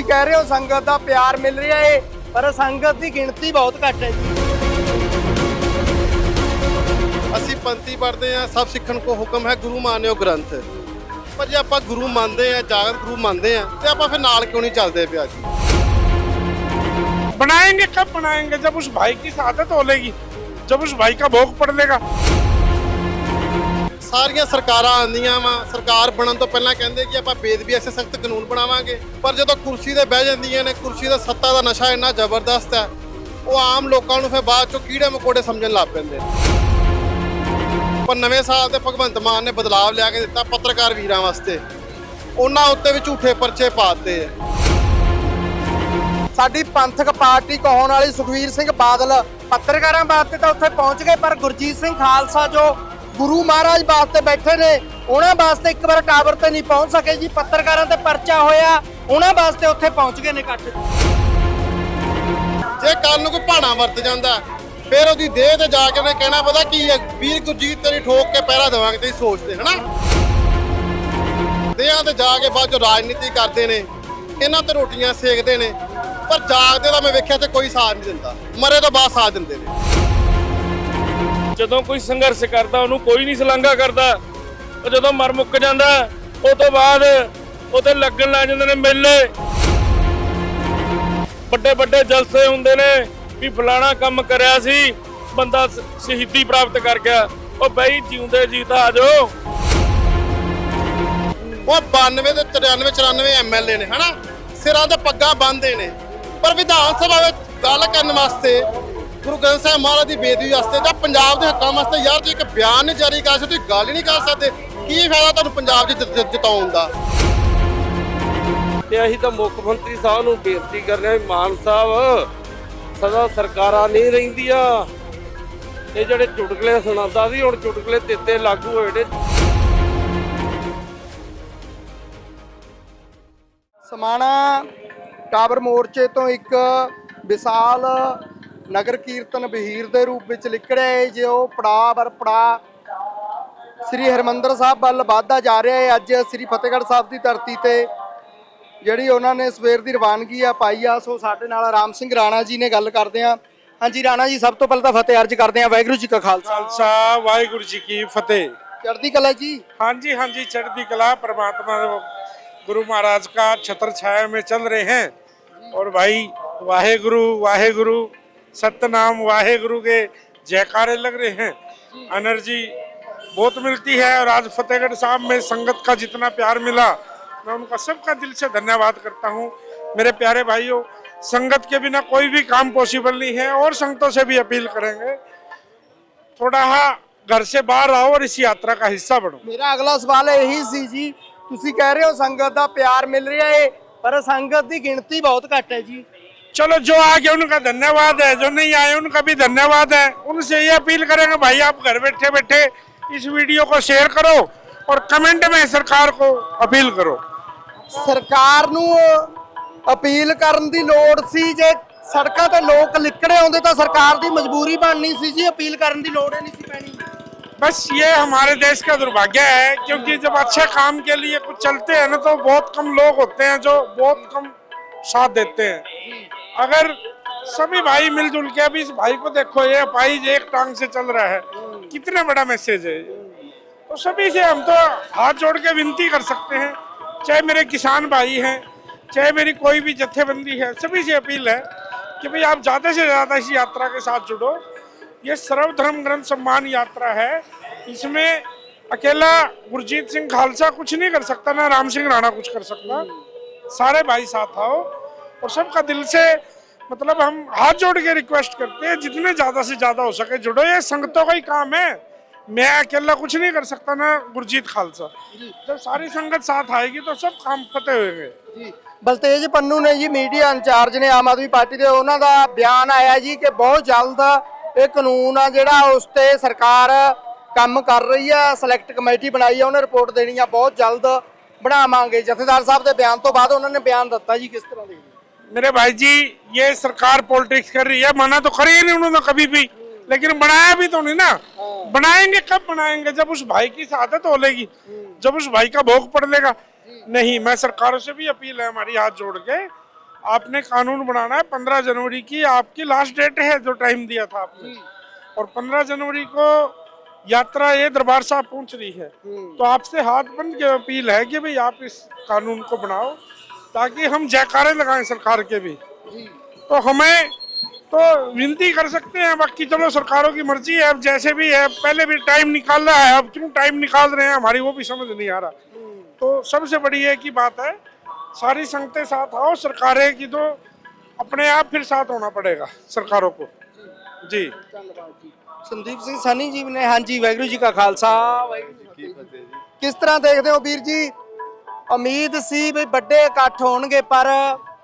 ਤੁਸੀਂ ਕਹਿ ਰਹੇ ਹੋ ਸੰਗਤ ਦਾ ਪਿਆਰ ਮਿਲ ਰਿਹਾ ਏ ਪਰ ਸੰਗਤ ਦੀ ਗਿਣਤੀ ਬਹੁਤ ਘੱਟ ਹੈ ਜੀ ਅਸੀਂ ਪੰਥੀ ਪੜ੍ਹਦੇ ਆ ਸਭ ਸਿੱਖਣ ਕੋ ਹੁਕਮ ਹੈ ਗੁਰੂ ਮਾਨਿਓ ਗ੍ਰੰਥ ਪਰ ਜੇ ਆਪਾਂ ਗੁਰੂ ਮੰਨਦੇ ਆ ਜਾਗਤ ਗੁਰੂ ਮੰਨਦੇ ਆ ਤੇ ਆਪਾਂ ਫਿਰ ਨਾਲ ਕਿਉਂ ਨਹੀਂ ਚੱਲਦੇ ਪਿਆ ਜੀ बनाएंगे कब बनाएंगे जब उस भाई की शहादत हो लेगी जब उस भाई का भोग पड़ लेगा ਸਾਰੀਆਂ ਸਰਕਾਰਾਂ ਆਉਂਦੀਆਂ ਵਾ। ਸਰਕਾਰ ਬਣਨ ਤੋਂ ਪਹਿਲਾਂ ਕਹਿੰਦੇ ਕਿ ਆਪਾਂ ਬੇਦਬੀ ਐਸੇ ਸਖਤ ਕਾਨੂੰਨ ਬਣਾਵਾਂਗੇ। ਪਰ ਜਦੋਂ ਕੁਰਸੀ ਤੇ ਬਹਿ ਜਾਂਦੀਆਂ ਨੇ, ਕੁਰਸੀ ਦਾ ਸੱਤਾ ਦਾ ਨਸ਼ਾ ਇੰਨਾ ਜ਼ਬਰਦਸਤ ਹੈ, ਉਹ ਆਮ ਲੋਕਾਂ ਨੂੰ ਫਿਰ ਬਾਅਦ ਚੋਂ ਕੀੜੇ ਮਕੋੜੇ ਸਮਝਣ ਲੱਗ ਪੈਂਦੇ ਪਰ ਨਵੇਂ ਸਾਲ ਤੇ ਭਗਵੰਤ ਮਾਨ ਨੇ ਬਦਲਾਵ ਲਿਆ ਕੇ ਦਿੱਤਾ ਪੱਤਰਕਾਰ ਵੀਰਾਂ ਵਾਸਤੇ। ਉਹਨਾਂ ਉੱਤੇ ਵੀ ਝੂਠੇ ਪਰਚੇ ਪਾਤੇ ਆ। ਸਾਡੀ ਪੰਥਕ ਪਾਰਟੀ ਕਹਾਉਣ ਵਾਲੀ ਸੁਖਵੀਰ ਸਿੰਘ ਬਾਦਲ ਪੱਤਰਕਾਰਾਂ ਵਾਸਤੇ ਤਾਂ ਉੱਥੇ ਪਹੁੰਚ ਗਏ, ਪਰ ਗੁਰਜੀਤ ਸਿੰਘ ਖਾਲਸਾ ਜੋ ਗੁਰੂ ਮਹਾਰਾਜ ਵਾਸਤੇ ਬੈਠੇ ਨੇ, ਉਹਨਾਂ ਵਾਸਤੇ ਇੱਕ ਵਾਰ ਟਾਵਰ ਤੇ ਨਹੀਂ ਪਹੁੰਚ ਸਕੇ ਜੀ, ਪੱਤਰਕਾਰਾਂ ਤੇ ਪਰਚਾ ਹੋਇਆ, ਉਹਨਾਂ ਵਾਸਤੇ ਉੱਥੇ ਪਹੁੰਚ ਗਏ ਨੇ ਇਕੱਠ। ਜੇ ਕੱਲ ਨੂੰ ਕੋਈ ਭਾਣਾ ਵਰਤ ਜਾਂਦਾ, ਫਿਰ ਉਹਦੀ ਦੇਹ ਤੇ ਜਾ ਕੇ ਉਹਨੇ ਕਹਿਣਾ, ਪਤਾ ਕੀ ਹੈ, ਵੀਰ ਗੁਰਜੀਤ ਤੇਰੀ ਠੋਕ ਕੇ ਪਹਿਰਾ ਦੇਵਾਂਗੇ ਤੇ ਸੋਚਦੇ ਹਨਾ? ਦੇਹਾਂ ਤੇ ਜਾ ਕੇ ਬਾਅਦ ਚ ਰਾਜਨੀਤੀ ਕਰਦੇ ਨੇ, ਇਹਨਾਂ ਤੇ ਰੋਟੀਆਂ ਸੇਕਦੇ ਨੇ, ਪਰ ਜਾਗਦੇ ਤਾਂ ਮੈਂ ਵੇਖਿਆ ਤੇ ਕੋਈ ਸਾਥ ਨਹੀਂ ਦਿੰਦਾ, ਮਰੇ ਤੋਂ ਬਾਅਦ ਸਾਥ ਦਿੰਦੇ ਨੇ। ਜਦੋਂ ਕੋਈ ਸੰਘਰਸ਼ ਕਰਦਾ, ਉਹਨੂੰ ਕੋਈ ਨਹੀਂ ਸਲਾਂਘਾ ਕਰਦਾ। ਉਹ ਜਦੋਂ ਮਰ ਮੁੱਕ ਜਾਂਦਾ, ਉਹ ਤੋਂ ਬਾਅਦ ਉਹਤੇ ਲੱਗਣ ਲੱਗ ਜਾਂਦੇ ਨੇ ਮੇਲੇ। ਵੱਡੇ ਵੱਡੇ ਜਲਸੇ ਹੁੰਦੇ ਨੇ ਵੀ ਫਲਾਣਾ ਕੰਮ ਕਰਿਆ ਸੀ, ਬੰਦਾ ਸ਼ਹੀਦੀ ਪ੍ਰਾਪਤ ਕਰ ਗਿਆ। ਉਹ ਬਈ ਜਿਉਂਦੇ ਜੀਤਾ ਆ ਜਾਓ। ਉਹ 92 ਤੇ 93 94 ਐਮਐਲਏ ਨੇ, ਹਨਾ? ਸਿਰਾਂ ਤੇ ਪੱਗਾਂ ਬੰਨਦੇ ਨੇ। ਪਰ ਵਿਧਾਨ ਸਭਾ ਵਿੱਚ ਗੱਲ ਕਰਨ ਵਾਸਤੇ ਗੁਰੂ ਗ੍ਰੰਥ ਸਾਹਿਬ ਮਹਾਰਾਜ ਦੀ ਬੇਦਬੀ ਵਾਸਤੇ ਜਾਂ ਪੰਜਾਬ ਦੇ ਹੱਕਾਂ ਵਾਸਤੇ ਯਾਰ ਤੁਸੀਂ ਇੱਕ ਬਿਆਨ ਨਹੀਂ ਜਾਰੀ ਕਰ ਸਕਦੇ ਗੱਲ ਹੀ ਨਹੀਂ ਕਰ ਸਕਦੇ। ਕੀ ਫਾਇਦਾ ਤੁਹਾਨੂੰ ਪੰਜਾਬ 'ਚ ਜਿੱਤ- ਜਿੱਤ- ਜਿਤਾਉਣ ਦਾ? ਤੇ ਅਸੀਂ ਤਾਂ ਮੁੱਖ ਮੰਤਰੀ ਸਾਹਿਬ ਨੂੰ ਬੇਨਤੀ ਕਰ ਰਹੇ ਹਾਂ ਮਾਨ ਸਾਹਿਬ ਸਦਾ ਸਰਕਾਰਾਂ ਨਹੀਂ ਰਹਿੰਦੀਆਂ। ਇਹ ਜਿਹੜੇ ਚੁਟਕਲੇ ਸੁਣਾਉਂਦਾ ਸੀ ਹੁਣ ਚੁਟਕਲੇ ਤੇਤੇ ਲਾਗੂ ਹੋਏ ਨੇ। ਸਮਾਣਾ ਟਾਵਰ ਮੋਰਚੇ ਤੋਂ ਇੱਕ ਵਿਸ਼ਾਲ ਨਗਰ ਕੀਰਤਨ ਬਹੀਰ ਦੇ ਰੂਪ ਵਿੱਚ ਨਿਕਲਿਆ ਹੈ ਜੋ ਪੜਾਅ ਬਰ ਪੜਾਅ ਸ੍ਰੀ ਹਰਮੰਦਰ ਸਾਹਿਬ ਵੱਲ ਵਧਦਾ ਜਾ ਰਿਹਾ ਹੈ ਅੱਜ ਸ੍ਰੀ ਫਤਿਹਗੜ੍ਹ ਸਾਹਿਬ ਦੀ ਧਰਤੀ ਤੇ ਜਿਹੜੀ ਉਹਨਾਂ ਨੇ ਸਵੇਰ ਦੀ ਰਵਾਨਗੀ ਆ ਪਾਈ ਆ ਸੋ ਸਾਡੇ ਨਾਲ ਰਾਮ ਸਿੰਘ ਰਾਣਾ ਜੀ ਨੇ ਗੱਲ ਕਰਦੇ ਆ ਹਾਂਜੀ ਰਾਣਾ ਜੀ ਸਭ ਤੋਂ ਪਹਿਲਾਂ ਤਾਂ ਫਤਿਹ ਅਰਜ ਕਰਦੇ ਆ ਵਾਹਿਗੁਰੂ ਜੀ ਕਾ ਖਾਲਸਾ खालसा वाहिगुरु जी की फतेह ਚੜ੍ਹਦੀ ਕਲਾ ਜੀ हाँ जी हाँ जी चढ़ती कला परमात्मा गुरु महाराज का छत्र छाया में चल रहे हैं और भाई वाहे गुरु वाहे गुरु सतनाम वाहे गुरु के जयकारे लग रहे हैं एनर्जी बहुत मिलती है और आज फतेहगढ़ साहब में संगत का जितना प्यार मिला मैं उनका सबका दिल से धन्यवाद करता हूँ मेरे प्यारे भाइयों संगत के बिना कोई भी काम पॉसिबल नहीं है और संगतों से भी अपील करेंगे थोड़ा घर से बाहर आओ और इस यात्रा का हिस्सा बनो ਮੇਰਾ ਅਗਲਾ ਸਵਾਲ ਇਹੀ ਸੀ ਜੀ ਤੁਸੀਂ ਕਹਿ ਰਹੇ ਹੋ ਸੰਗਤ ਦਾ ਪਿਆਰ ਮਿਲ ਰਿਹਾ ਏ ਪਰ ਸੰਗਤ ਦੀ ਗਿਣਤੀ ਬਹੁਤ ਘੱਟ ਹੈ ਜੀ चलो जो आ गए उनका धन्यवाद है जो नहीं आए उनका भी धन्यवाद है उनसे ये अपील करेंगे भाई आप घर बैठे बैठे इस वीडियो को शेयर करो और कमेंट में सरकार को अपील करो ਸਰਕਾਰ ਨੂੰ ਅਪੀਲ ਕਰਨ ਦੀ ਲੋੜ ਸੀ ਜੇ ਸੜਕਾਂ ਤੇ ਲੋਕ ਲਿਕੜੇ ਆਉਂਦੇ ਤਾਂ ਸਰਕਾਰ ਦੀ ਮਜਬੂਰੀ ਬਣਨੀ ਸੀ ਜੀ ਅਪੀਲ ਕਰਨ ਦੀ ਲੋੜ ਹੀ ਨਹੀਂ ਸੀ ਪੈਣੀ बस ये हमारे देश का दुर्भाग्य है क्योंकि जब अच्छे काम के लिए कुछ चलते हैं ना तो बहुत कम लोग होते हैं जो बहुत कम साथ देते हैं अगर सभी भाई मिलजुल के अभी इस भाई को देखो, ये भाई एक टांग से चल रहा है। कितना बड़ा मैसेज है तो सभी से हम तो हाथ जोड़ के विनती कर सकते हैं, चाहे मेरे किसान भाई हैं, चाहे मेरी कोई भी जत्थेबंदी है, सभी से अपील है कि भाई आप ज़्यादा से ज़्यादा इस यात्रा के साथ जुड़ो। ये सर्वधर्म ग्रंथ सम्मान यात्रा है। इसमें अकेला गुरजीत सिंह खालसा कुछ नहीं कर सकता, ना राम सिंह राणा कुछ कर सकता। सारे भाई साथ आओ। और सबका दिल से मतलब हम हाथ जोड़ के रिक्वेस्ट करते हैं जितने ज्यादा से ज्यादा हो सके जुड़ो ये संगतों का ही काम है मैं अकेला कुछ नहीं कर सकता ना गुरजीत खालसा जब सारी संगत साथ आएगी तो सब काम फतेह होंगे ਜੀ ਬਲਤੇਜ ਪੰਨੂ ਨੇ ਜੀ ਮੀਡੀਆ ਇੰਚਾਰਜ ਨੇ ਆਮ ਆਦਮੀ ਪਾਰਟੀ ਦੇ ਉਹਨਾਂ ਦਾ ਬਿਆਨ ਆਇਆ ਜੀ ਕਿ ਬਹੁਤ ਜਲਦ ਇਹ ਕਾਨੂੰਨ ਆ ਜਿਹੜਾ ਉਸ ਤੇ ਸਰਕਾਰ ਕੰਮ ਕਰ ਰਹੀ ਆ ਸਿਲੈਕਟ ਕਮੇਟੀ ਬਣਾਈ ਆ ਉਹਨੇ ਰਿਪੋਰਟ ਦੇਣੀ ਆ ਬਹੁਤ ਜਲਦ ਬਣਾਵਾਂਗੇ ਜਥੇਦਾਰ ਸਾਹਿਬ ਦੇ ਬਿਆਨ ਤੋਂ ਬਾਅਦ ਉਹਨਾਂ ਨੇ ਬਿਆਨ ਦਿੱਤਾ ਜੀ ਕਿਸ ਤਰ੍ਹਾਂ ਦੇ मेरे भाई जी, ये सरकार पॉलिटिक्स कर रही है, मना तो करी ही नहीं उन्होंने कभी भी। लेकिन बनाया भी तो नहीं ना। बनाएँगे, कब बनाएँगे? जब उस भाई की शहादत हो लेगी जब उस भाई का भोग पड़ लेगा। नहीं, मैं सरकारों से भी अपील है, हमारी हाथ जोड़ के। आपने कानून बनाना है, पंद्रह जनवरी की आपकी लास्ट डेट है, जो टाइम दिया था आपने। और पंद्रह जनवरी को यात्रा ये दरबार साहब पहुँच रही है। तो आपसे हाथ बंद के अपील है कि भाई आप इस कानून को बनाओ। ताकि हम जयकारे लगाएं सरकार के भी तो हमें तो विनती कर सकते हैं बाकी चलो सरकारों की मर्जी है अब जैसे भी है पहले भी टाइम निकालना है अब क्यों टाइम निकाल रहे हैं हमारी वो भी समझ नहीं आ रहा तो सबसे बड़ी एक ही बात है सारी संगतें साथ आओ सरकारें की तो अपने आप फिर साथ होना पड़ेगा सरकारों को जी ਸੰਦੀਪ ਸਿੰਘ ਸਾਨੀ ਜੀ ਨੇ ਹਾਂਜੀ ਵਾਹਿਗੁਰੂ ਜੀ ਕਾ ਖਾਲਸਾ ਵਾਹਿਗੁਰੂ ਜੀ ਕੀ ਫਤਿਹ ਜੀ ਕਿਸ ਤਰ੍ਹਾਂ ਦੇਖਦੇ ਹੋ ਵੀਰ ਜੀ ਉਮੀਦ ਸੀ ਵੀ ਵੱਡੇ ਇਕੱਠ ਹੋਣਗੇ, ਪਰ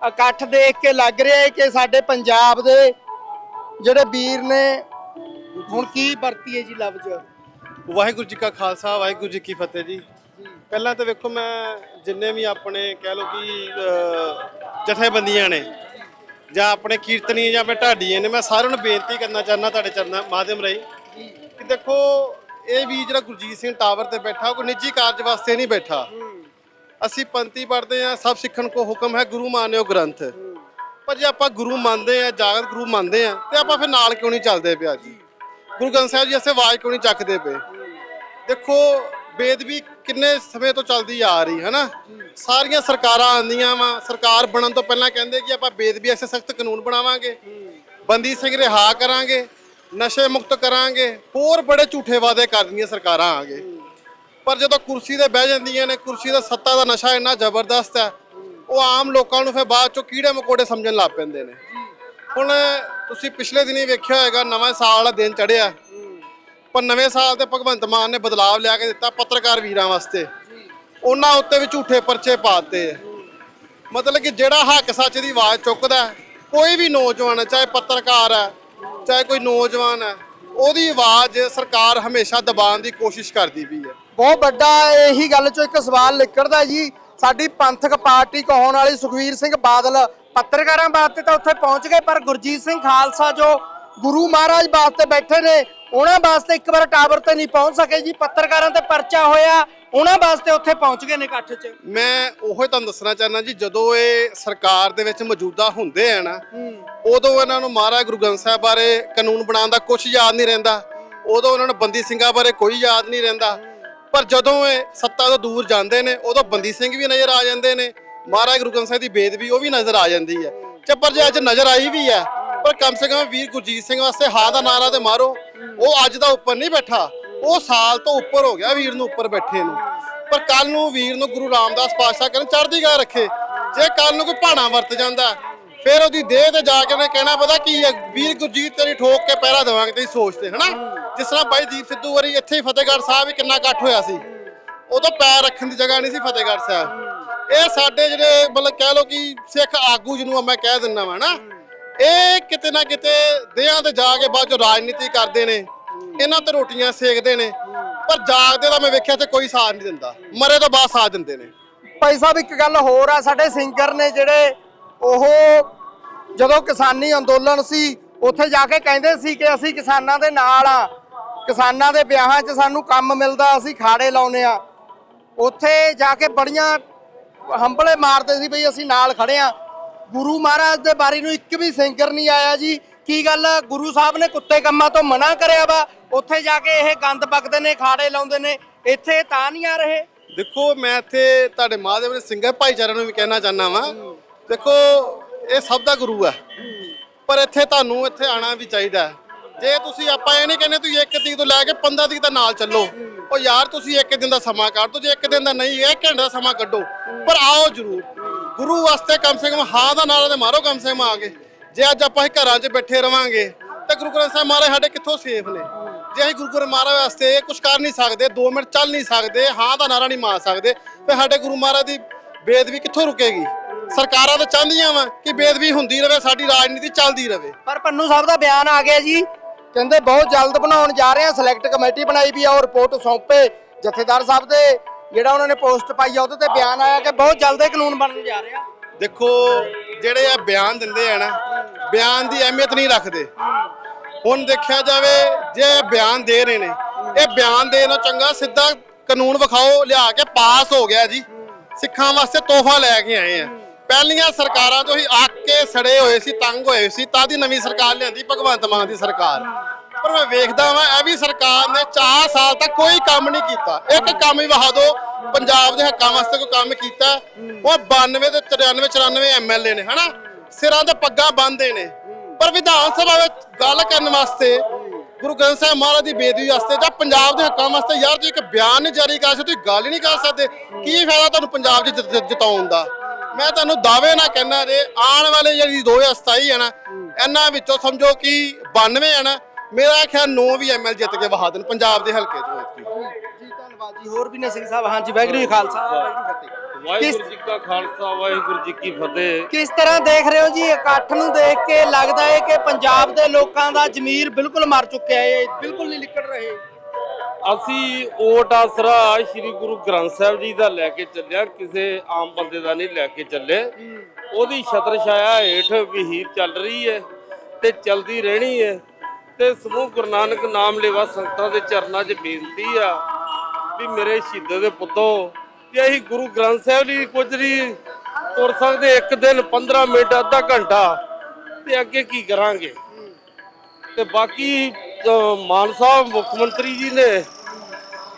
ਇਕੱਠ ਦੇਖ ਕੇ ਲੱਗ ਰਿਹਾ ਹੈ ਕਿ ਸਾਡੇ ਪੰਜਾਬ ਦੇ ਜਿਹੜੇ ਵੀਰ ਨੇ, ਹੁਣ ਕੀ ਵਰਤੀਏ ਜੀ ਲਫ਼ਜ਼ ਵਾਹਿਗੁਰੂ ਜੀ ਕਾ ਖਾਲਸਾ, ਵਾਹਿਗੁਰੂ ਜੀ ਕੀ ਫਤਿਹ ਜੀ। ਪਹਿਲਾਂ ਤਾਂ ਵੇਖੋ ਮੈਂ ਜਿੰਨੇ ਵੀ ਆਪਣੇ ਕਹਿ ਲਓ ਕਿ ਜਥੇਬੰਦੀਆਂ ਨੇ ਜਾਂ ਆਪਣੇ ਕੀਰਤਨੀ ਜਾਂ ਆਪਣੇ ਢਾਡੀਏ ਨੇ, ਮੈਂ ਸਾਰਿਆਂ ਨੂੰ ਬੇਨਤੀ ਕਰਨਾ ਚਾਹੁੰਦਾ ਤੁਹਾਡੇ ਚਰਨਾਂ ਮਾਧਿਅਮ ਰਾਹੀਂ ਕਿ ਦੇਖੋ, ਇਹ ਵੀ ਜਿਹੜਾ ਗੁਰਜੀਤ ਸਿੰਘ ਟਾਵਰ ਤੇ ਬੈਠਾ, ਉਹ ਕੋਈ ਨਿੱਜੀ ਕਾਰਜ ਵਾਸਤੇ ਨਹੀਂ ਬੈਠਾ। ਅਸੀਂ ਪੰਥੀ ਪੜ੍ਹਦੇ ਆ ਸਭ ਸਿੱਖਣ ਕੋ ਹੁਕਮ ਹੈ ਗੁਰੂ ਮਾਨਿਓ ਗ੍ਰੰਥ। ਪਰ ਜੇ ਆਪਾਂ ਗੁਰੂ ਮੰਨਦੇ ਆ ਜਾਗਤ ਗੁਰੂ ਮੰਨਦੇ ਆ ਤੇ ਆਪਾਂ ਫਿਰ ਨਾਲ ਕਿਉਂ ਨਹੀਂ ਚੱਲਦੇ ਪਿਆ ਜੀ? ਗੁਰੂ ਗ੍ਰੰਥ ਸਾਹਿਬ ਜੀ ਅਸੇ ਆਵਾਜ਼ ਕਿਉਂ ਨਹੀਂ ਚੱਕਦੇ ਪਏ? ਦੇਖੋ ਬੇਦਬੀ ਕਿੰਨੇ ਸਮੇਂ ਤੋਂ ਚੱਲਦੀ ਆ ਰਹੀ ਹੈ ਨਾ ਸਾਰੀਆਂ ਸਰਕਾਰਾਂ ਆਂਦੀਆਂ ਵਾ, ਸਰਕਾਰ ਬਣਨ ਤੋਂ ਪਹਿਲਾਂ ਕਹਿੰਦੇ ਕਿ ਆਪਾਂ ਬੇਦਬੀ ਐਸੇ ਸਖਤ ਕਾਨੂੰਨ ਬਣਾਵਾਂਗੇ। ਬੰਦੀ ਸਿੰਘ ਰਿਹਾ ਕਰਾਂਗੇ, ਨਸ਼ੇ ਮੁਕਤ ਕਰਾਂਗੇ, ਹੋਰ ਬੜੇ ਝੂਠੇ ਵਾਅਦੇ ਕਰਦੀਆਂ ਸਰਕਾਰਾਂ ਆਗੇ ਪਰ ਜਦੋਂ ਕੁਰਸੀ ਤੇ ਬਹਿ ਜਾਂਦੀਆਂ ਨੇ ਕੁਰਸੀ ਦਾ ਸੱਤਾ ਦਾ ਨਸ਼ਾ ਇੰਨਾ ਜ਼ਬਰਦਸਤ ਹੈ ਉਹ ਆਮ ਲੋਕਾਂ ਨੂੰ ਫਿਰ ਬਾਅਦ ਚੋਂ ਕੀੜੇ ਮਕੋੜੇ ਸਮਝਣ ਲੱਗ ਪੈਂਦੇ ਨੇ। ਹੁਣ ਤੁਸੀਂ ਪਿਛਲੇ ਦਿਨੀ ਵੇਖਿਆ ਹੋਏਗਾ ਨਵਾਂ ਸਾਲ ਵਾਲਾ ਦਿਨ ਚੜਿਆ ਪਰ ਨਵੇਂ ਸਾਲ ਤੇ ਭਗਵੰਤ ਮਾਨ ਨੇ ਬਦਲਾਵ ਲਿਆ ਕੇ ਦਿੱਤਾ ਪੱਤਰਕਾਰ ਵੀਰਾਂ ਵਾਸਤੇ। ਉਹਨਾਂ ਉੱਤੇ ਵੀ ਝੂਠੇ ਪਰਚੇ ਪਾਤੇ ਮਤਲਬ ਕਿ ਜਿਹੜਾ ਹੱਕ ਸੱਚ ਦੀ ਆਵਾਜ਼ ਚੁੱਕਦਾ ਕੋਈ ਵੀ ਨੌਜਵਾਨ ਹੈ, ਚਾਹੇ ਪੱਤਰਕਾਰ ਹੈ ਚਾਹੇ ਕੋਈ ਨੌਜਵਾਨ ਹੈ ਉਹਦੀ ਆਵਾਜ਼ ਸਰਕਾਰ ਹਮੇਸ਼ਾ ਦਬਾਉਣ ਦੀ ਕੋਸ਼ਿਸ਼ ਕਰਦੀ ਵੀ ਹੈ। ਬਹੁਤ ਵੱਡਾ ਇਹੀ ਗੱਲ ਚੋਂ ਇੱਕ ਸਵਾਲ ਨਿਕਲਦਾ ਜੀ। ਸਾਡੀ ਪੰਥਕ ਪਾਰਟੀ ਕਹਾਉਣ ਵਾਲੀ ਸੁਖਵੀਰ ਸਿੰਘ ਬਾਦਲ ਪੱਤਰਕਾਰਾਂ ਵਾਸਤੇ ਤਾਂ ਉੱਥੇ ਪਹੁੰਚ ਗਏ ਪਰ ਗੁਰਜੀਤ ਸਿੰਘ ਖਾਲਸਾ ਜੋ ਗੁਰੂ ਮਹਾਰਾਜ ਵਾਸਤੇ ਬੈਠੇ ਨੇ ਉਹਨਾਂ ਵਾਸਤੇ ਇੱਕ ਵਾਰ ਟਾਵਰ ਤੇ ਨਹੀਂ ਪਹੁੰਚ ਸਕੇ ਜੀ। ਪੱਤਰਕਾਰਾਂ ਤੇ ਪਰਚਾ ਹੋਇਆ ਉਹਨਾਂ ਵਾਸਤੇ ਉੱਥੇ ਪਹੁੰਚ ਗਏ ਨੇ ਇਕੱਠ 'ਚ। ਮੈਂ ਉਹੀ ਤੁਹਾਨੂੰ ਦੱਸਣਾ ਚਾਹੁੰਦਾ ਜੀ ਜਦੋਂ ਇਹ ਸਰਕਾਰ ਦੇ ਵਿੱਚ ਮੌਜੂਦਾ ਹੁੰਦੇ ਆ ਨਾ ਉਦੋਂ ਇਹਨਾਂ ਨੂੰ ਮਹਾਰਾਜ ਗੁਰੂ ਗ੍ਰੰਥ ਸਾਹਿਬ ਬਾਰੇ ਕਾਨੂੰਨ ਬਣਾਉਣ ਦਾ ਕੁਝ ਯਾਦ ਨਹੀਂ ਰਹਿੰਦਾ। ਉਦੋਂ ਉਹਨਾਂ ਨੂੰ ਬੰਦੀ ਸਿੰਘਾਂ ਬਾਰੇ ਕੋਈ ਯਾਦ ਨਹੀਂ ਰਹਿੰਦਾ। ਪਰ ਜਦੋਂ ਇਹ ਸੱਤਾ ਤੋਂ ਦੂਰ ਜਾਂਦੇ ਨੇ, ਉਦੋਂ ਬੰਦੀ ਸਿੰਘ ਵੀ ਨਜ਼ਰ ਆ ਜਾਂਦੇ ਨੇ, ਮਹਾਰਾਜ ਗੁਰੂ ਗ੍ਰੰਥ ਸਾਹਿਬ ਦੀ ਬੇਦ ਵੀ ਉਹ ਵੀ ਨਜ਼ਰ ਆ ਜਾਂਦੀ ਹੈ। ਚੱਪਰ ਜੇ, ਅੱਜ ਨਜ਼ਰ ਆਈ ਵੀ ਹੈ, ਪਰ ਕਮ ਸੇ ਕਮ ਵੀਰ ਗੁਰਜੀਤ ਸਿੰਘ ਵਾਸਤੇ ਹਾਂ ਦਾ ਨਾਰਾ ਤੇ ਮਾਰੋ, ਉਹ ਅੱਜ ਦਾ ਉੱਪਰ ਨਹੀਂ ਬੈਠਾ, ਉਹ ਸਾਲ ਤੋਂ ਉੱਪਰ ਹੋ ਗਿਆ ਵੀਰ ਨੂੰ ਉੱਪਰ ਬੈਠੇ ਨੂੰ। ਪਰ ਕੱਲ ਨੂੰ ਵੀਰ ਨੂੰ ਗੁਰੂ ਰਾਮਦਾਸ ਪਾਤਸ਼ਾਹ ਕਰਨ ਚੜ੍ਹਦੀ ਕਲਾ ਰੱਖੇ, ਜੇ ਕੱਲ ਨੂੰ ਕੋਈ ਭਾਣਾ ਵਰਤ ਜਾਂਦਾ ਫਿਰ ਉਹਦੀ ਦੇਹ ਤੇ ਜਾ ਕੇ ਉਹਨੇ ਕਹਿਣਾ, ਪਤਾ ਕੀ ਹੈ ਵੀਰ ਗੁਰਜੀਤ ਤੇਰੀ ਠੋਕ ਕੇ ਪਹਿਰਾ ਦੇਵਾਂਗੇ ਤੇਰੀ ਸੋਚ ਤੇ, ਹਨਾ? ਜਿਸ ਤਰ੍ਹਾਂ ਬਾਈ ਦੀਪ ਸਿੱਧੂ ਵਾਰੀ ਇੱਥੇ ਫਤਿਹਗੜ੍ਹ ਸਾਹਿਬ ਵੀ ਕਿੰਨਾ ਇਕੱਠ ਹੋਇਆ ਸੀ। ਉਦੋਂ ਪੈਰ ਰੱਖਣ ਦੀ ਜਗ੍ਹਾ ਨਹੀਂ ਸੀ ਫਤਿਹਗੜ੍ਹ ਸਾਹਿਬ। ਇਹ ਸਾਡੇ ਜਿਹੜੇ ਮਤਲਬ ਕਹਿ ਲਓ ਕਿ ਸਿੱਖ ਆਗੂ ਜਿਹਨੂੰ ਮੈਂ ਕਹਿ ਦਿੰਦਾ ਵਾਂ ਨਾ, ਇਹ ਕਿਤੇ ਨਾ ਕਿਤੇ ਦੇਹਾਂ ਤੇ ਜਾ ਕੇ ਬਾਅਦ ਚੋਂ ਰਾਜਨੀਤੀ ਕਰਦੇ ਨੇ, ਇਹਨਾਂ ਤੇ ਰੋਟੀਆਂ ਸੇਕਦੇ ਨੇ, ਪਰ ਜਾਗਦੇ ਦਾ ਮੈਂ ਵੇਖਿਆ ਤੇ ਕੋਈ ਸਾਥ ਨਹੀਂ ਦਿੰਦਾ। ਮਰੇ ਤੋਂ ਬਾਅਦ ਸਾਥ ਦਿੰਦੇ ਨੇ। ਭਾਈ ਸਾਹਿਬ, ਇੱਕ ਗੱਲ ਹੋਰ ਆ, ਸਾਡੇ ਸਿੰਗਰ ਨੇ ਜਿਹੜੇ ਉਹ ਜਦੋਂ ਕਿਸਾਨੀ ਅੰਦੋਲਨ ਸੀ, ਉੱਥੇ ਜਾ ਕੇ ਕਹਿੰਦੇ ਸੀ ਕਿ ਅਸੀਂ ਕਿਸਾਨਾਂ ਦੇ ਨਾਲ ਆ। ਕਿਸਾਨਾਂ ਦੇ ਵਿਆਹਾਂ 'ਚ ਸਾਨੂੰ ਕੰਮ ਮਿਲਦਾ, ਅਸੀਂ ਖਾੜੇ ਲਾਉਨੇ ਆ। ਉੱਥੇ ਜਾ ਕੇ ਬੜੀਆਂ ਹੰਬਲੇ ਮਾਰਦੇ ਸੀ ਬਈ ਅਸੀਂ ਨਾਲ ਖੜੇ ਆ। ਗੁਰੂ ਮਹਾਰਾਜ ਦੇ ਬਾਰੇ ਨੂੰ ਇੱਕ ਵੀ ਸਿੰਗਰ ਨਹੀਂ ਆਇਆ ਜੀ। ਕੀ ਗੱਲ ਗੁਰੂ ਸਾਹਿਬ ਨੇ ਕੁੱਤੇ ਕੰਮਾਂ ਤੋਂ ਮਨਾ ਕਰਿਆ ਵਾ। ਉੱਥੇ ਜਾ ਕੇ ਇਹ ਗੰਦ ਬਕਦੇ ਨੇ, ਖਾੜੇ ਲਾਉਂਦੇ ਨੇ। ਇੱਥੇ ਤਾਂ ਨਹੀਂ ਆ ਰਹੇ। ਦੇਖੋ, ਮੈਂ ਇੱਥੇ ਤੁਹਾਡੇ ਮਾਧਿਅਮ ਦੇ ਸਿੰਗਰ ਭਾਈਚਾਰੇ ਨੂੰ ਵੀ ਕਹਿਣਾ ਚਾਹੁੰਦਾ ਵਾਂ। ਦੇਖੋ ਇਹ ਸਭ ਦਾ ਗੁਰੂ ਹੈ। ਪਰ ਇੱਥੇ ਤੁਹਾਨੂੰ ਇੱਥੇ ਆਣਾ ਵੀ ਚਾਹੀਦਾ ਜੇ ਤੁਸੀਂ ਆਪਾਂ ਇਹ ਨਹੀਂ ਕਹਿੰਦੇ ਤੁਸੀਂ ਇੱਕ ਤਰੀਕ ਤੋਂ ਲੈ ਕੇ 15 ਤੀਕ ਦਾ ਨਾਲ ਚੱਲੋ। ਉਹ ਯਾਰ ਤੁਸੀਂ ਇੱਕ ਦਿਨ ਦਾ ਸਮਾਂ ਕੱਢ ਦੋ, ਜੇ ਇੱਕ ਦਿਨ ਦਾ ਨਹੀਂ ਹੈ ਘੰਟੇ ਦਾ ਸਮਾਂ ਕੱਢੋ। ਪਰ ਆਓ ਜ਼ਰੂਰ। ਗੁਰੂ ਵਾਸਤੇ ਕਮ ਸੇ ਕਮ ਹਾਂ ਦਾ ਨਾਰਾ ਤੇ ਮਾਰੋ, ਕਮ ਸੇ ਕਮ ਆ ਕੇ। ਜੇ ਅੱਜ ਆਪਾਂ ਇਹ ਘਰਾਂ 'ਚ ਬੈਠੇ ਰਵਾਂਗੇ, ਤਾਂ ਗੁਰੂ ਗ੍ਰੰਥ ਸਾਹਿਬ ਮਹਾਰਾਜ ਸਾਡੇ ਕਿੱਥੋਂ ਸੇਫ ਨੇ? ਜੇ ਅਸੀਂ ਗੁਰੂ ਗ੍ਰੰਥ ਮਹਾਰਾਜ ਵਾਸਤੇ ਕੁਝ ਕਰ ਨਹੀਂ ਸਕਦੇ 2 ਮਿੰਟ ਚੱਲ ਨਹੀਂ ਸਕਦੇ, ਹਾਂ ਦਾ ਨਾਰਾ ਨਹੀਂ ਮਾਰ ਸਕਦੇ ਤੇ ਸਾਡੇ ਗੁਰੂ ਮਹਾਰਾਜ ਦੀ ਬੇਦ ਵੀ ਕਿੱਥੋਂ ਰੁਕੇਗੀ? ਸਰਕਾਰਾਂ ਤਾਂ ਚਾਹੁੰਦੀਆਂ ਵਾ ਕਿ ਬੇਦਬੀ ਹੁੰਦੀ ਰਵੇ ਸਾਡੀ ਰਾਜਨੀਤੀ ਚੱਲਦੀ ਰਵੇ। ਪਰ ਪੰਨੂ ਸਾਹਿਬ ਦਾ ਬਿਆਨ ਆ ਗਿਆ ਜੀ। ਕਹਿੰਦੇ ਬਹੁਤ ਜਲਦ ਬਣਾਉਣ ਜਾ ਰਹੇ ਆ ਸਿਲੈਕਟ ਕਮੇਟੀ ਬਣਾਈ ਵੀ ਆ ਉਹ ਰਿਪੋਰਟ ਸੌਂਪੇ ਜਥੇਦਾਰ ਸਾਹਿਬ ਦੇ ਜਿਹੜਾ ਉਹਨਾਂ ਨੇ ਪੋਸਟ ਪਾਈ ਆ ਉਹਦੇ ਤੇ ਬਿਆਨ ਆਇਆ ਕਿ ਬਹੁਤ ਜਲਦ ਇਹ ਕਾਨੂੰਨ ਬਣਨ ਜਾ ਰਿਹਾ। ਦੇਖੋ ਜਿਹੜੇ ਆ ਬਿਆਨ ਦਿੰਦੇ ਆ ਨਾ ਬਿਆਨ ਦੀ ਅਹਿਮੀਅਤ ਨਹੀਂ ਰੱਖਦੇ। ਹੁਣ ਦੇਖਿਆ ਜਾਵੇ ਜੇ ਬਿਆਨ ਦੇ ਰਹੇ ਨੇ ਇਹ ਬਿਆਨ ਦੇਣ ਨਾਲੋਂ ਚੰਗਾ ਸਿੱਧਾ ਕਾਨੂੰਨ ਵਿਖਾਓ ਲਿਆ ਕੇ ਪਾਸ ਹੋ ਗਿਆ ਜੀ। ਸਿੱਖਾਂ ਵਾਸਤੇ ਤੋਹਫਾ ਲੈ ਕੇ ਆਏ ਆ। ਪਹਿਲੀਆਂ ਸਰਕਾਰਾਂ ਤੋਂ ਹੀ ਅੱਕ ਕੇ ਸੜੇ ਹੋਏ ਸੀ, ਤੰਗ ਹੋਏ ਸੀ, ਤਾਂ ਦੀ ਨਵੀਂ ਸਰਕਾਰ ਲਿਆਂਦੀ, ਭਗਵੰਤ ਮਾਨ ਦੀ ਸਰਕਾਰ। ਪਰ ਮੈਂ ਵੇਖਦਾ ਵਾਂ, ਇਹ ਵੀ ਸਰਕਾਰ ਨੇ 4 ਸਾਲ ਤੱਕ ਕੋਈ ਕੰਮ ਨਹੀਂ ਕੀਤਾ। ਇੱਕ ਕੰਮ ਹੀ ਵਹਾ ਦੋ, ਪੰਜਾਬ ਦੇ ਹੱਕਾਂ ਵਾਸਤੇ ਕੋਈ ਕੰਮ ਕੀਤਾ। ਉਹ 92 ਤੇ 93 94 ਐਮਐਲਏ ਨੇ, ਹਨਾ? ਸਿਰਾਂ ਦੇ ਪੱਗਾਂ ਬੰਨਦੇ ਨੇ। ਪਰ ਵਿਧਾਨ ਸਭਾ ਵਿੱਚ ਗੱਲ ਕਰਨ ਵਾਸਤੇ, ਗੁਰੂ ਗ੍ਰੰਥ ਸਾਹਿਬ ਮਹਾਰਾਜ ਦੀ ਬੇਦਬੀ ਵਾਸਤੇ ਜਾਂ ਪੰਜਾਬ ਦੇ ਹੱਕਾਂ ਵਾਸਤੇ ਯਾਰ ਤੁਸੀਂ ਇੱਕ ਬਿਆਨ ਜਾਰੀ ਕਰ ਸਕਦੇ, ਤੁਸੀਂ ਗੱਲ ਹੀ ਨਹੀਂ ਕਰ ਸਕਦੇ। ਕੀ ਫਾਇਦਾ ਤੁਹਾਨੂੰ ਪੰਜਾਬ 'ਚ ਜਿੱਤ- ਜਿੱਤ- ਜਿਤਾਉਣ ਦਾ? ਮੈਂ ਤੁਹਾਨੂੰ ਦਾਅਵੇ ਨਾਲ ਕਹਿਣਾ ਜੇ ਆਉਣ ਵਾਲੇ ਜਿਹੜੀ 2027 ਹੈ ਨਾ ਇਹਨਾਂ ਵਿੱਚੋਂ ਸਮਝੋ ਕਿ 92 ਹੈ ਨਾ ਮੇਰਾ ਖਿਆਲ 9 ਵੀ ਐਮਐਲ ਜਿੱਤ ਕੇ ਵਹਾ ਦੇਣ ਪੰਜਾਬ ਦੇ ਹਲਕੇ ਐਤਕੀ। ਜੀ ਧੰਨਵਾਦ ਜੀ। ਹੋਰ ਵੀ ਨੇ ਸਿੰਘ ਸਾਹਿਬ? ਹਾਂਜੀ ਵਾਹਿਗੁਰੂ ਜੀ ਖਾਲਸਾ। ਵਾਹਿਗੁਰੂ ਜੀ ਕਾ ਖਾਲਸਾ ਵਾਹਿਗੁਰੂ ਜੀ ਕੀ ਫਤਿਹ। ਕਿਸ ਤਰ੍ਹਾਂ ਦੇਖ ਰਹੇ ਹੋ ਜੀ? ਇਕੱਠ ਨੂੰ ਦੇਖ ਕੇ ਲੱਗਦਾ ਹੈ ਕਿ ਪੰਜਾਬ ਦੇ ਲੋਕਾਂ ਦਾ ਜ਼ਮੀਰ ਬਿਲਕੁਲ ਮਰ ਚੁੱਕਿਆ ਹੈ ਬਿਲਕੁਲ ਨਹੀਂ ਨਿਕਲ ਰਹੇ। ਅਸੀਂ ਓਟ ਆਸਰਾ ਸ੍ਰੀ ਗੁਰੂ ਗ੍ਰੰਥ ਸਾਹਿਬ ਜੀ ਦਾ ਲੈ ਕੇ ਚੱਲਿਆ ਕਿਸੇ ਆਮ ਬੰਦੇ ਦਾ ਨਹੀਂ ਲੈ ਕੇ ਚੱਲੇ। ਉਹਦੀ ਛਤਰ ਛਾਇਆ ਹੇਠ ਵਿਹੀਰ ਚੱਲ ਰਹੀ ਹੈ ਤੇ ਚਲਦੀ ਰਹਿਣੀ ਹੈ ਤੇ ਸਮੂਹ ਗੁਰੂ ਨਾਨਕ ਨਾਮ ਲੈਵਾ ਸੰਗਤਾਂ ਦੇ ਚਰਨਾਂ 'ਚ ਬੇਨਤੀ ਆ ਵੀ ਮੇਰੇ ਸ਼ਹੀਦਾਂ ਦੇ ਪੁੱਤੋ ਕਿ ਅਸੀਂ ਗੁਰੂ ਗ੍ਰੰਥ ਸਾਹਿਬ ਲਈ ਕੁਝ ਨਹੀਂ ਤੁਰ ਸਕਦੇ ਇੱਕ ਦਿਨ 15 ਮਿੰਟ ਅੱਧਾ ਘੰਟਾ ਤੇ ਅੱਗੇ ਕੀ ਕਰਾਂਗੇ? ਤੇ ਬਾਕੀ ਅ, ਮਾਨ ਸਾਹਿਬ ਮੁੱਖ ਮੰਤਰੀ ਜੀ ਨੇ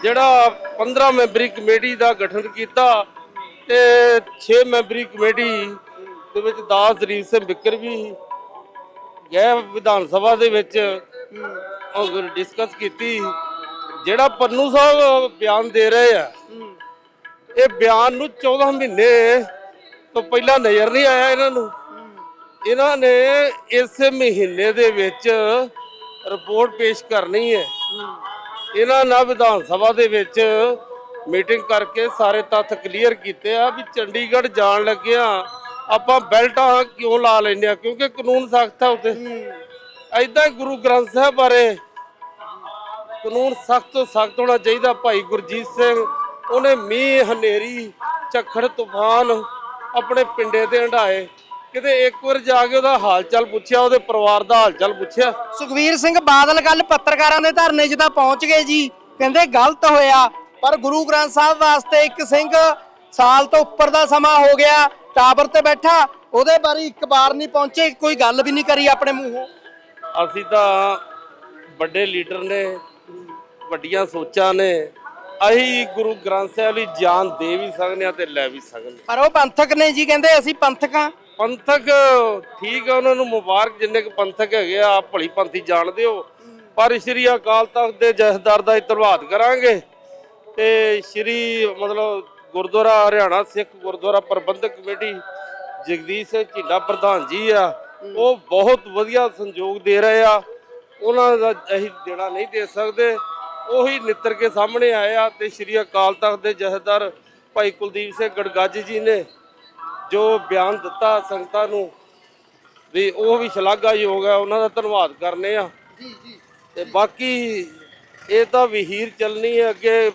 ਜਿਹੜਾ 15 ਮੈਂਬਰੀ ਕਮੇਟੀ ਦਾ ਗਠਨ ਕੀਤਾ ਤੇ 6 ਮੈਂਬਰੀ ਕਮੇਟੀ ਦੇ ਵਿੱਚ ਦਾਸ ਦਰੀਪ ਸਿੰਘ ਬਿੱਕਰ ਵੀ ਗਏ ਵਿਧਾਨ ਸਭਾ ਦੇ ਵਿੱਚ, ਉਹ ਡਿਸਕਸ ਕੀਤੀ। ਜਿਹੜਾ ਪੰਨੂ ਸਾਹਿਬ ਬਿਆਨ ਦੇ ਰਹੇ ਆ, ਇਹ ਬਿਆਨ ਨੂੰ 14 ਮਹੀਨੇ ਤੋਂ ਪਹਿਲਾਂ ਨਜ਼ਰ ਨਹੀਂ ਆਇਆ ਇਹਨਾਂ ਨੂੰ। ਇਹਨਾਂ ਨੇ ਇਸ ਮਹੀਨੇ ਦੇ ਵਿੱਚ ਰਿਪੋਰਟ ਪੇਸ਼ ਕਰਨੀ ਹੈ। ਇਹਨਾਂ ਨਾਲ ਵਿਧਾਨ ਸਭਾ ਦੇ ਵਿੱਚ ਮੀਟਿੰਗ ਕਰਕੇ ਸਾਰੇ ਤੱਥ ਕਲੀਅਰ ਕੀਤੇ ਆ ਵੀ ਚੰਡੀਗੜ੍ਹ ਜਾਣ ਲੱਗਿਆ ਆਪਾਂ ਬੈਲਟਾਂ ਕਿਉਂ ਲਾ ਲੈਂਦੇ ਆ? ਕਿਉਂਕਿ ਕਾਨੂੰਨ ਸਖਤ ਆ ਉੱਤੇ ਐਦਾਂ ਹੀ ਗੁਰੂ ਗ੍ਰੰਥ ਸਾਹਿਬ ਬਾਰੇ ਕਾਨੂੰਨ ਸਖਤ ਤੋਂ ਸਖਤ ਹੋਣਾ ਚਾਹੀਦਾ। ਭਾਈ ਗੁਰਜੀਤ ਸਿੰਘ, ਉਹਨੇ ਮੀਂਹ, ਹਨੇਰੀ, ਝੱਖੜ, ਤੂਫਾਨ ਆਪਣੇ ਪਿੰਡੇ ਤੇ ਹੰਢਾਏ। ਕਿਤੇ ਇੱਕ ਵਾਰ ਜਾ ਕੇ ਉਹਦਾ ਹਾਲ ਚਾਲ ਪੁੱਛਿਆ ਉਹਦੇ ਪਰਿਵਾਰ ਦਾ ਹਾਲ ਚਾਲ ਪੁੱਛਿਆ? ਸੁਖਵੀਰ ਸਿੰਘ ਬਾਦਲ ਕੱਲ ਪੱਤਰਕਾਰਾਂ ਦੇ ਧਰਨੇ 'ਚ ਤਾਂ ਪਹੁੰਚ ਗਏ ਜੀ। ਕਹਿੰਦੇ ਗਲਤ ਹੋਇਆ ਪਰ ਗੁਰੂ ਗ੍ਰੰਥ ਸਾਹਿਬ ਵਾਸਤੇ ਇੱਕ ਸਿੰਘ ਸਾਲ ਤੋਂ ਉੱਪਰ ਦਾ ਸਮਾਂ ਹੋ ਗਿਆ ਟਾਵਰ ਤੇ ਬੈਠਾ ਉਹਦੇ ਬਾਰੇ ਇੱਕ ਵਾਰ ਨਹੀਂ ਪਹੁੰਚੇ ਕੋਈ ਗੱਲ ਵੀ ਨਹੀਂ ਕਰੀ ਆਪਣੇ ਮੂੰਹੋਂ। ਅਸੀਂ ਤਾਂ ਵੱਡੇ ਲੀਡਰ ਨੇ ਵੱਡੀਆਂ ਸੋਚਾਂ ਨੇ ਅਸੀਂ ਗੁਰੂ ਗ੍ਰੰਥ ਸਾਹਿਬ ਲਈ ਜਾਨ ਦੇ ਵੀ ਸਕਦੇ ਆ ਤੇ ਲੈ ਵੀ ਸਕਦੇ ਹਾਂ। ਪਰ ਉਹ ਪੰਥਕ ਨੇ ਜੀ ਕਹਿੰਦੇ ਅਸੀਂ ਪੰਥਕ ਪੰਥਕ ਠੀਕ ਆ, ਉਹਨਾਂ ਨੂੰ ਮੁਬਾਰਕ, ਜਿੰਨੇ ਕੁ ਪੰਥਕ ਹੈਗੇ ਆ ਭਲੀ ਪੰਥੀ ਜਾਣਦੇ ਹੋ। ਪਰ ਸ਼੍ਰੀ ਅਕਾਲ ਤਖਤ ਦੇ ਜਥੇਦਾਰ ਦਾ ਧੰਨਵਾਦ ਕਰਾਂਗੇ। ਤੇ ਸ਼੍ਰੀ ਮਤਲਬ ਗੁਰਦੁਆਰਾ ਹਰਿਆਣਾ ਸਿੱਖ ਗੁਰਦੁਆਰਾ ਪ੍ਰਬੰਧਕ ਕਮੇਟੀ ਜਗਦੀਸ਼ ਸਿੰਘ ਝੀਲਾ ਪ੍ਰਧਾਨ ਜੀ ਆ, ਉਹ ਬਹੁਤ ਵਧੀਆ ਸੰਯੋਗ ਦੇ ਰਹੇ ਆ। ਉਹਨਾਂ ਦਾ ਅਸੀਂ ਦੇਣਾ ਨਹੀਂ ਦੇ ਸਕਦੇ। ਉਹੀ ਨਿੱਤਰ ਕੇ ਸਾਹਮਣੇ ਆਏ ਆ ਤੇ ਸ਼੍ਰੀ ਅਕਾਲ ਤਖਤ ਦੇ ਜਥੇਦਾਰ ਭਾਈ ਕੁਲਦੀਪ ਸਿੰਘ ਗੜਗੱਜ ਜੀ ਨੇ ਜੋ ਬਿਆਨ ਦਿੱਤਾ ਸੰਗਤਾਂ ਨੂੰ ਵੀ ਉਹ ਵੀ ਸ਼ਲਾਘਾਯੋਗ ਹੈ ਉਹਨਾਂ ਦਾ ਧੰਨਵਾਦ ਕਰਨੇ ਆ। ਜੀ ਜੀ। ਤੇ ਬਾਕੀ ਇਹ ਤਾਂ ਵਹੀਰ ਚੱਲਣੀ ਹੈ ਅੱਗੇ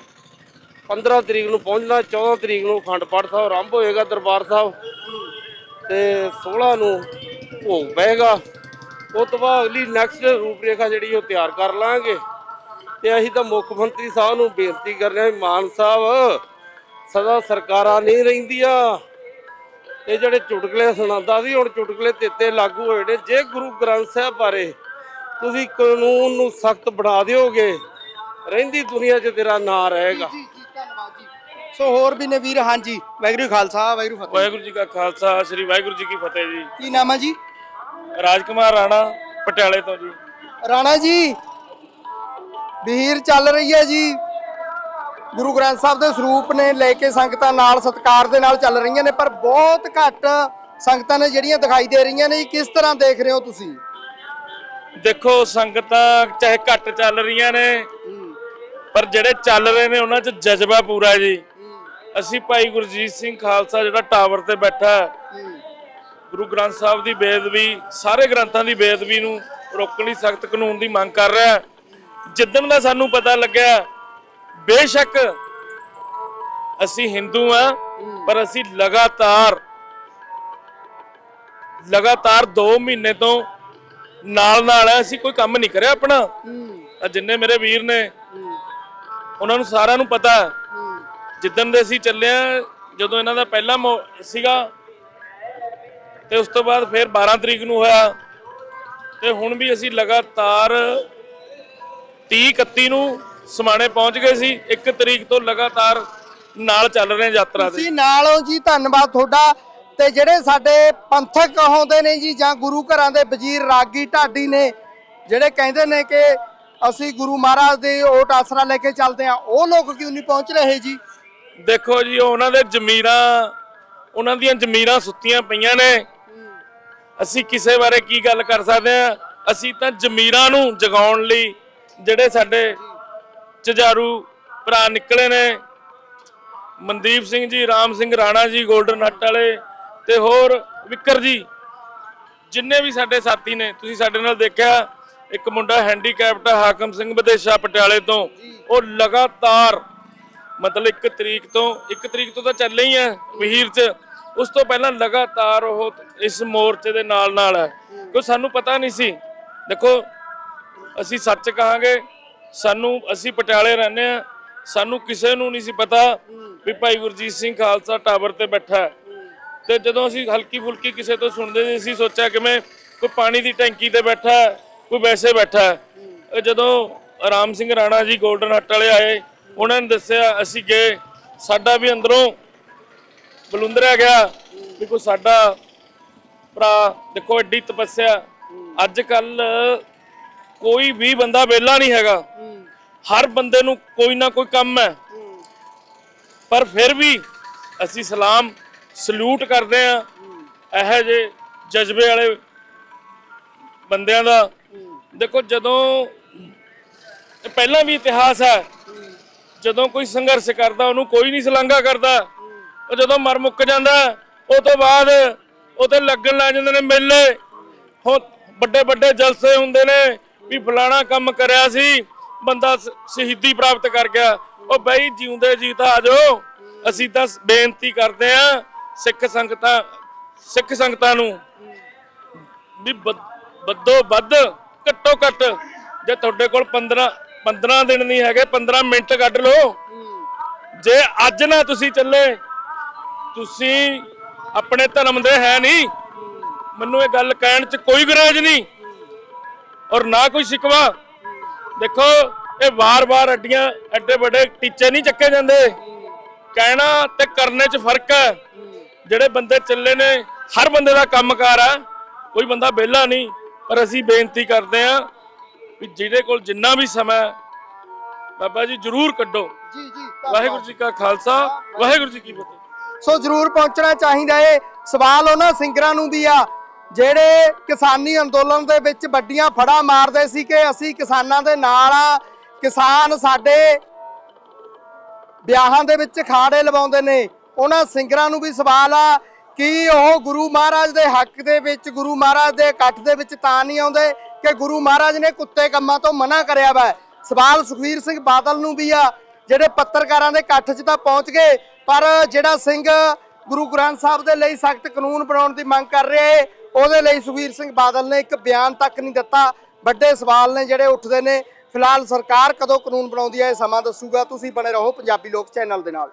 15 ਤਰੀਕ ਨੂੰ ਪਹੁੰਚਣਾ 14 ਤਰੀਕ ਨੂੰ ਅਖੰਡ ਪਾਠ ਸਾਹਿਬ ਆਰੰਭ ਹੋਏਗਾ ਦਰਬਾਰ ਸਾਹਿਬ। ਤੇ 16 ਨੂੰ ਭੋਗ ਪਏਗਾ ਉਹ ਤੋਂ ਬਾਅਦ ਅਗਲੀ ਨੈਕਸਟ ਰੂਪਰੇਖਾ ਜਿਹੜੀ ਉਹ ਤਿਆਰ ਕਰ ਲਾਂਗੇ। ਤੇ ਅਸੀਂ ਤਾਂ ਮੁੱਖ ਮੰਤਰੀ ਸਾਹਿਬ ਨੂੰ ਬੇਨਤੀ ਕਰ ਰਹੇ ਹਾਂ ਮਾਨ ਸਾਹਿਬ ਸਦਾ ਸਰਕਾਰਾਂ ਨਹੀਂ ਰਹਿੰਦੀਆਂ। ਇਹ ਜਿਹੜੇ ਚੁਟਕਲੇ ਸੁਣਾਉਂਦਾ ਸੀ ਹੁਣ ਚੁਟਕਲੇ ਤੇਤੇ ਲਾਗੂ ਹੋਏ ਨੇ। ਜੇ ਗੁਰੂ ਗ੍ਰੰਥ ਸਾਹਿਬ ਬਾਰੇ ਤੁਸੀਂ ਕਾਨੂੰਨ ਨੂੰ ਸਖਤ ਬਣਾ ਦਿਓਗੇ ਰਹਿੰਦੀ ਦੁਨੀਆ 'ਚ ਤੇਰਾ ਨਾਂ ਰਹੇਗਾ। ਸੋ ਹੋਰ ਵੀ ਨੇ ਵੀਰ ਹਾਂਜੀ ਵਾਹਿਗੁਰੂ ਖਾਲਸਾ ਵਾਹਿਗੁਰੂ ਫਤਿਹ। ਵਾਹਿਗੁਰੂ ਜੀ ਕਾ ਖਾਲਸਾ ਸ੍ਰੀ ਵਾਹਿਗੁਰੂ ਜੀ ਕੀ ਫਤਿਹ ਜੀ। ਕੀ ਨਾਮ ਹੈ ਜੀ? ਰਾਜਕੁਮਾਰ ਰਾਣਾ ਪਟਿਆਲੇ ਤੋਂ ਜੀ। ਰਾਣਾ ਜੀ ਬਹੀਰ ਚੱਲ ਰਹੀ ਹੈ ਜੀ। ਗੁਰੂ ਗ੍ਰੰਥ ਸਾਹਿਬ ਦੇ ਸਰੂਪ ਨੇ ਲੈ ਕੇ ਸੰਗਤਾਂ ਨਾਲ ਸਤਕਾਰ ਦੇ ਨਾਲ ਚੱਲ ਰਹੀਆਂ ਨੇ, ਪਰ ਬਹੁਤ ਘੱਟ ਸੰਗਤਾਂ ਨੇ ਜਿਹੜੀਆਂ ਦਿਖਾਈ ਦੇ ਰਹੀਆਂ ਨੇ ਕਿਸ ਤਰ੍ਹਾਂ ਦੇਖ ਰਹੇ ਹੋ ਤੁਸੀਂ? ਦੇਖੋ, ਸੰਗਤਾਂ ਚਾਹੇ ਘੱਟ ਚੱਲ ਰਹੀਆਂ ਨੇ, ਪਰ ਜਿਹੜੇ ਚੱਲ ਰਹੇ ਨੇ, ਉਹਨਾਂ 'ਚ ਜਜ਼ਬਾ ਪੂਰਾ ਜੀ। ਅਸੀਂ ਭਾਈ ਗੁਰਜੀਤ ਸਿੰਘ ਖਾਲਸਾ ਜਿਹੜਾ ਟਾਵਰ ਤੇ ਬੈਠਾ ਗੁਰੂ ਗ੍ਰੰਥ ਸਾਹਿਬ ਦੀ ਬੇਦਬੀ ਸਾਰੇ ਗ੍ਰੰਥਾਂ ਦੀ ਬੇਦਬੀ ਨੂੰ ਰੋਕਣ ਲਈ ਸਖਤ ਕਾਨੂੰਨ ਦੀ ਮੰਗ ਕਰ ਰਿਹਾ ਜਿੱਦਣ ਦਾ ਸਾਨੂੰ ਪਤਾ ਲੱਗਿਆ ਬੇਸ਼ੱਕ ਅਸੀਂ ਹਿੰਦੂ ਆ ਪਰ ਅਸੀਂ ਲਗਾਤਾਰ ਲਗਾਤਾਰ 2 ਮਹੀਨੇ ਤੋਂ ਨਾਲ ਨਾਲ ਅਸੀਂ ਕੋਈ ਕੰਮ ਨਹੀਂ ਕਰਿਆ ਆਪਣਾ। ਆ ਜਿੰਨੇ ਮੇਰੇ ਵੀਰ ਨੇ ਉਹਨਾਂ ਨੂੰ ਸਾਰਿਆਂ ਨੂੰ ਪਤਾ। ਹੈ। ਜਿੱਦਣ ਦੇ ਅਸੀਂ ਚੱਲੇ ਆ ਜਦੋਂ ਇਹਨਾਂ ਦਾ ਪਹਿਲਾ ਸੀਗਾ ਤੇ ਉਸ ਤੋਂ ਬਾਅਦ ਫਿਰ 12 ਤਰੀਕ ਨੂੰ ਹੋਇਆ। ਤੇ ਹੁਣ ਵੀ ਅਸੀਂ ਲਗਾਤਾਰ 30 31 ਨੂੰ ਸਮਾਣੇ ਪਹੁੰਚ ਗਏ ਸੀ 1 ਤਰੀਕ ਤੋਂ ਲਗਾਤਾਰ ਨਾਲ ਚੱਲ ਰਹੇ ਯਾਤਰਾ ਦੇ। ਤੁਸੀਂ ਨਾਲ ਹੋ ਜੀ ਧੰਨਵਾਦ ਤੁਹਾਡਾ ਤੇ ਜਿਹੜੇ ਸਾਡੇ ਪੰਥਕ ਹੁੰਦੇ ਨੇ ਜੀ ਜਾਂ ਗੁਰੂ ਘਰਾਂ ਦੇ ਵਜ਼ੀਰ ਰਾਗੀ ਢਾਡੀ ਨੇ ਜਿਹੜੇ ਕਹਿੰਦੇ ਨੇ ਕਿ ਅਸੀਂ ਗੁਰੂ ਮਹਾਰਾਜ ਦੇ ਓਟ ਆਸਰਾ ਲੈ ਕੇ ਚੱਲਦੇ ਆ ਉਹ ਲੋਕ ਕਿਉਂ ਨਹੀਂ ਪਹੁੰਚ ਰਹੇ ਜੀ? ਦੇਖੋ ਜੀ ਉਹਨਾਂ ਦੇ ਜ਼ਮੀਰਾਂ ਉਹਨਾਂ ਦੀਆਂ ਜ਼ਮੀਰਾਂ ਸੁੱਤੀਆਂ ਪਈਆਂ ਨੇ। ਅਸੀਂ ਕਿਸੇ ਬਾਰੇ ਕੀ ਗੱਲ ਕਰ ਸਕਦੇ ਆ ਅਸੀਂ ਤਾਂ ਜ਼ਮੀਰਾਂ ਨੂੰ ਜਗਾਉਣ ਲਈ ਜਿਹੜੇ ਸਾਡੇ ਜਜਾਰੂ ਭਰਾ ਨਿਕਲੇ ਨੇ। ਮਨਦੀਪ ਸਿੰਘ ਜੀ, ਰਾਮ ਸਿੰਘ ਰਾਣਾ ਜੀ 골ਡਨ ਹੱਟ ਵਾਲੇ ਤੇ ਹੋਰ ਵਿਕਰ ਜੀ, ਜਿੰਨੇ ਵੀ ਸਾਡੇ ਸਾਥੀ ਨੇ, ਤੁਸੀਂ ਸਾਡੇ ਨਾਲ ਦੇਖਿਆ, ਇੱਕ ਮੁੰਡਾ ਹੈਂਡੀਕੈਪਟ ਹਾਕਮ ਸਿੰਘ ਵਿਦੇਸ਼ਾ ਪਟਿਆਲੇ ਤੋਂ। ਉਹ ਲਗਾਤਾਰ, ਮਤਲਬ 1 ਤਰੀਕ ਤੋਂ 1 ਤਰੀਕ ਤੋਂ ਤਾਂ ਚੱਲੇ ਹੀ ਆ ਵਹੀਰ ਚ। ਉਸ ਤੋਂ ਪਹਿਲਾਂ ਲਗਾਤਾਰ ਉਹ ਇਸ ਮੋਰਚੇ ਦੇ ਨਾਲ ਨਾਲ ਹੈ ਕਿਉਂ ਸਾਨੂੰ ਪਤਾ ਨਹੀਂ ਸੀ। ਦੇਖੋ, ਅਸੀਂ ਸੱਚ ਕਹਾਂਗੇ ਸਾਨੂੰ ਅਸੀਂ ਪਟਿਆਲੇ ਰਹਿੰਦੇ ਆ ਸਾਨੂੰ ਕਿਸੇ ਨੂੰ ਨਹੀਂ ਸੀ ਪਤਾ ਵੀ ਭਾਈ ਗੁਰਜੀਤ ਸਿੰਘ ਖਾਲਸਾ ਟਾਵਰ ਤੇ ਬੈਠਾ ਹੈ। ਤੇ ਜਦੋਂ ਅਸੀਂ ਹਲਕੀ ਫੁਲਕੀ ਕਿਸੇ ਤੋਂ ਸੁਣਦੇ ਸੀ ਅਸੀਂ ਸੋਚਿਆ ਕਿਵੇਂ ਕੋਈ ਪਾਣੀ ਦੀ ਟੈਂਕੀ ਤੇ ਬੈਠਾ ਕੋਈ ਵੈਸੇ ਬੈਠਾ ਇਹ ਜਦੋਂ ਰਾਮ ਸਿੰਘ ਰਾਣਾ ਜੀ 골ਡਨ ਹੱਟ ਵਾਲੇ ਆਏ, ਉਹਨਾਂ ਨੇ ਦੱਸਿਆ, ਅਸੀਂ ਗਏ। ਸਾਡਾ ਵੀ ਅੰਦਰੋਂ ਬਲੁੰਦਰਿਆ ਗਿਆ ਵੀ ਕੋਈ ਸਾਡਾ ਭਰਾ ਦੇਖੋ ਐਡੀ ਤਪੱਸਿਆ। ਅੱਜ ਕੱਲ ਕੋਈ ਵੀ ਬੰਦਾ ਵਿਹਲਾ ਨਹੀਂ ਹੈਗਾ। ਹਰ ਬੰਦੇ ਨੂੰ ਕੋਈ ਨਾ ਕੋਈ ਕੰਮ ਹੈ। ਪਰ ਫਿਰ ਵੀ ਅਸੀਂ ਸਲਾਮ ਸਲੂਟ ਕਰਦੇ ਆ ਇਹੋ ਜੇ ਜਜ਼ਬੇ ਵਾਲੇ ਬੰਦਿਆਂ ਦਾ। ਦੇਖੋ ਜਦੋਂ ਪਹਿਲਾਂ ਵੀ ਇਤਿਹਾਸ ਹੈ। ਜਦੋਂ ਕੋਈ ਸੰਘਰਸ਼ ਕਰਦਾ ਉਹਨੂੰ ਕੋਈ ਨਹੀਂ ਸਲਾਂਘਾ ਕਰਦਾ। ਉਹ ਜਦੋਂ ਮਰ ਮੁੱਕ ਜਾਂਦਾ ਉਹ ਤੋਂ ਬਾਅਦ ਉਹ ਤੇ ਲੱਗਣ ਲੱਗ ਜਾਂਦੇ ਨੇ ਮੇਲੇ। ਹੁਣ ਵੱਡੇ ਵੱਡੇ ਜਲਸੇ ਹੁੰਦੇ ਨੇ। ਵੀ ਫਲਾਣਾ ਕੰਮ ਕਰਿਆ ਸੀ, ਬੰਦਾ ਸ਼ਹੀਦੀ ਪ੍ਰਾਪਤ ਕਰ ਗਿਆ। ਉਹ ਬਈ, ਜਿਉਂਦੇ ਜੀ ਤਾਂ ਆ ਜਾਓ। ਅਸੀਂ ਤਾਂ ਬੇਨਤੀ ਕਰਦੇ ਆ ਸਿੱਖ ਸੰਗਤਾਂ ਸਿੱਖ ਸੰਗਤਾਂ ਨੂੰ ਵੀ ਵੱਧੋ, ਵੱਧ ਘੱਟੋ ਘੱਟ ਜੇ ਤੁਹਾਡੇ ਕੋਲ 15 15 ਦਿਨ ਨਹੀਂ ਹੈਗੇ 15 ਮਿੰਟ ਕੱਢ ਲਓ। ਜੇ ਅੱਜ ਨਾ ਤੁਸੀਂ ਚੱਲੇ, ਤੁਸੀਂ ਆਪਣੇ ਧਰਮ ਦੇ ਹੈ ਨਹੀਂ। ਮੈਨੂੰ ਇਹ ਗੱਲ ਕਹਿਣ 'ਚ ਕੋਈ ਗਰੇਜ ਨਹੀਂ। ਔਰ ਨਾ ਕੋਈ ਸ਼ਿਕਵਾ। ਦੇਖੋ ਇਹ ਵਾਰ-ਵਾਰ ਅੱਡੀਆਂ ਐਡੇ ਵੱਡੇ ਟੀਚੇ ਨਹੀਂ ਚੱਕੇ ਜਾਂਦੇ। ਕਹਿਣਾ ਤੇ ਕਰਨੇ 'ਚ ਫ਼ਰਕ ਹੈ। ਜਿਹੜੇ ਬੰਦੇ ਚੱਲੇ ਨੇ ਹਰ ਬੰਦੇ ਦਾ ਕੰਮਕਾਰ ਆ ਕੋਈ ਬੰਦਾ ਵਿਹਲਾ ਨਹੀਂ ਪਰ ਅਸੀਂ ਬੇਨਤੀ ਕਰਦੇ ਆ ਵੀ ਜਿਹਦੇ ਕੋਲ ਜਿੰਨਾ ਵੀ ਸਮਾਂ ਬਾਬਾ ਜੀ ਜਰੂਰ ਕੱਢੋ। ਜੀ ਜੀ ਵਾਹਿਗੁਰੂ ਜੀ ਕਾ ਖਾਲਸਾ ਵਾਹਿਗੁਰੂ ਜੀ ਕੀ ਫਤਿਹ। ਸੋ ਜ਼ਰੂਰ ਪਹੁੰਚਣਾ ਚਾਹੀਦਾ ਏ। ਸਵਾਲ ਉਹਨਾਂ ਸਿੰਗਰਾਂ ਨੂੰ ਵੀ ਆ। ਜਿਹੜੇ ਕਿਸਾਨੀ ਅੰਦੋਲਨ ਦੇ ਵਿੱਚ ਵੱਡੀਆਂ ਫੜਾ ਮਾਰਦੇ ਸੀ ਕਿ ਅਸੀਂ ਕਿਸਾਨਾਂ ਦੇ ਨਾਲ ਆ, ਕਿਸਾਨ ਸਾਡੇ ਵਿਆਹਾਂ ਦੇ ਵਿੱਚ ਖਾੜੇ ਲਵਾਉਂਦੇ ਨੇ। ਉਹਨਾਂ ਸਿੰਗਰਾਂ ਨੂੰ ਵੀ ਸਵਾਲ ਆ ਕਿ ਉਹ ਗੁਰੂ ਮਹਾਰਾਜ ਦੇ ਹੱਕ ਦੇ ਵਿੱਚ, ਗੁਰੂ ਮਹਾਰਾਜ ਦੇ ਇਕੱਠ ਦੇ ਵਿੱਚ ਤਾਂ ਨਹੀਂ ਆਉਂਦੇ ਕਿ ਗੁਰੂ ਮਹਾਰਾਜ ਨੇ ਕੁੱਤੇ ਕੰਮਾਂ ਤੋਂ ਮਨਾ ਕਰਿਆ ਵਾ। ਸਵਾਲ ਸੁਖਵੀਰ ਸਿੰਘ ਬਾਦਲ ਨੂੰ ਵੀ ਆ, ਜਿਹੜੇ ਪੱਤਰਕਾਰਾਂ ਦੇ ਇਕੱਠ 'ਚ ਤਾਂ ਪਹੁੰਚ ਗਏ, ਪਰ ਜਿਹੜਾ ਸਿੰਘ ਗੁਰੂ ਗ੍ਰੰਥ ਸਾਹਿਬ ਦੇ ਲਈ ਸਖਤ ਕਾਨੂੰਨ ਬਣਾਉਣ ਦੀ ਮੰਗ ਕਰ ਰਿਹਾ ਏ ਉਹਦੇ ਲਈ ਸੁਖਵੀਰ ਸਿੰਘ ਬਾਦਲ ਨੇ ਇੱਕ ਬਿਆਨ ਤੱਕ ਨਹੀਂ ਦਿੱਤਾ। ਵੱਡੇ ਸਵਾਲ ਨੇ ਜਿਹੜੇ ਉੱਠਦੇ ਨੇ। ਫਿਲਹਾਲ ਸਰਕਾਰ ਕਦੋਂ ਕਾਨੂੰਨ ਬਣਾਉਂਦੀ ਹੈ, ਇਹ ਸਮਾਂ ਦੱਸੂਗਾ। ਤੁਸੀਂ ਬਣੇ ਰਹੋ ਪੰਜਾਬੀ ਲੋਕ ਚੈਨਲ ਦੇ ਨਾਲ।